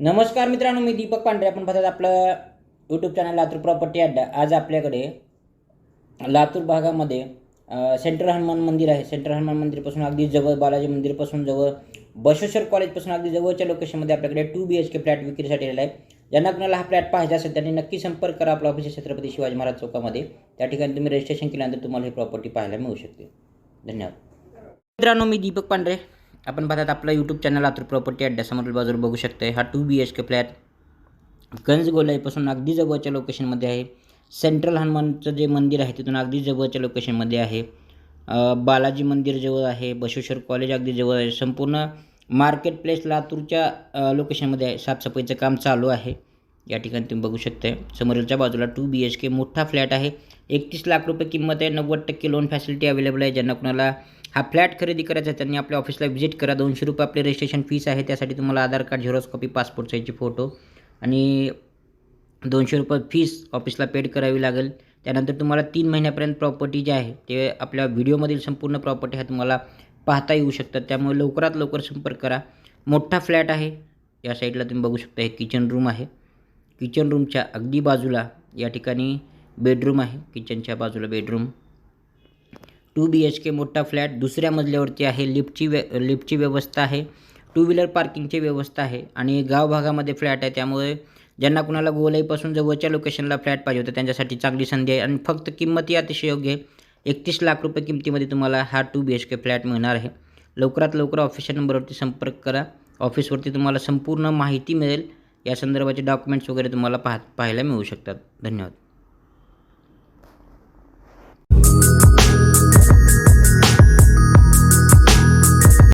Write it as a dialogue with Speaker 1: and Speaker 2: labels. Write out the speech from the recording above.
Speaker 1: नमस्कार मित्रांनो मी दीपक पांढरे. आपण पाहतात आपलं यूट्यूब चॅनल लातूर प्रॉपर्टी अड्डा. आज आपल्याकडे लातूर भागामध्ये सेंट्रल हनुमान मंदिर आहे. सेंट्रल हनुमान मंदिरपासून अगदी जवळ बालाजी मंदिरपासून जवळ बशेश्वर कॉलेजपासून अगदी जवळच्या लोकेशनमध्ये आपल्याकडे two B H K flat विक्रीसाठी आलेला आहे. ज्यांना कुणाला हा फ्लॅट पाहिजे असेल त्यांनी नक्की संपर्क करा आपला ऑफिस छत्रपती शिवाजी महाराज चौकामध्ये. त्या ठिकाणी तुम्ही रजिस्ट्रेशन केल्यानंतर तुम्हाला ही प्रॉपर्टी पाहायला मिळू शकते. धन्यवाद. मित्रांनो मी दीपक पांढरे. आपण पाहतात आपला यूट्यूब चॅनल लातूर प्रॉपर्टी अड्ड्यासमोरील बाजूला बघू शकताय. हा two B H K flat गंजगोलाईपासून अगदी जवळच्या लोकेशनमध्ये आहे. सेंट्रल हनुमानचं जे मंदिर आहे तिथून अगदी जवळच्या लोकेशनमध्ये आहे. बालाजी मंदिर जवळ आहे. बसवेश्वर कॉलेज अगदी जवळ आहे. संपूर्ण मार्केट प्लेस लातूरच्या लोकेशनमध्ये आहे. साफसफाईचं काम चालू आहे. या ठिकाणी तुम्ही बघू शकता समोरच्या बाजूला टू बी एच के मोठा फ्लॅट आहे. एकतीस लाख रुपये किंमत आहे. नव्वद टक्के लोन फॅसिलिटी अवेलेबल आहे. ज्यांना कुणाला हा फ्लॅट खरेदी करायचा आहे त्यांनी आपल्या ऑफिसला व्हिजिट करा. दोनशे रुपये आपली रजिस्ट्रेशन फीस आहे त्यासाठी तुम्हाला Aadhaar card xerox copy passport साईजचे फोटो आणि दोनशे रुपये फीस ऑफिसला पेड करावी लागेल. त्यानंतर तुम्हाला तीन महिन्यापर्यंत प्रॉपर्टी जे आहे ते आपल्या व्हिडिओमधील संपूर्ण प्रॉपर्टी ह्या तुम्हाला पाहता येऊ शकतात. त्यामुळे लवकरात लवकर संपर्क करा. मोठा फ्लॅट आहे. या साईडला तुम्ही बघू शकता हे किचन रूम आहे. किचन रूमच्या अगदी बाजूला या ठिकाणी बेडरूम आहे. किचनच्या बाजूला bedroom two B H K मोठा फ्लॅट दुसऱ्या मजल्यावरती आहे लिफ्टची व्य लिफ्टची व्यवस्था आहे टू व्हीलर पार्किंगची व्यवस्था आहे आणि गाव भागामध्ये फ्लॅट आहे. त्यामुळे ज्यांना कुणाला गोलाईपासून जवळच्या लोकेशनला फ्लॅट पाहिजे होता त्यांच्यासाठी चांगली संधी आहे. आणि फक्त किंमतही अतिशय योग्य आहे. एकतीस लाख रुपये किमतीमध्ये तुम्हाला हा two B H K flat मिळणार आहे. लवकरात लवकर ऑफिसच्या नंबरवरती संपर्क करा. ऑफिसवरती तुम्हाला संपूर्ण माहिती मिळेल. या संदर्भाचे डॉक्युमेंट्स वगैरे तुम्हाला पाह पाहायला मिळू शकतात. धन्यवाद.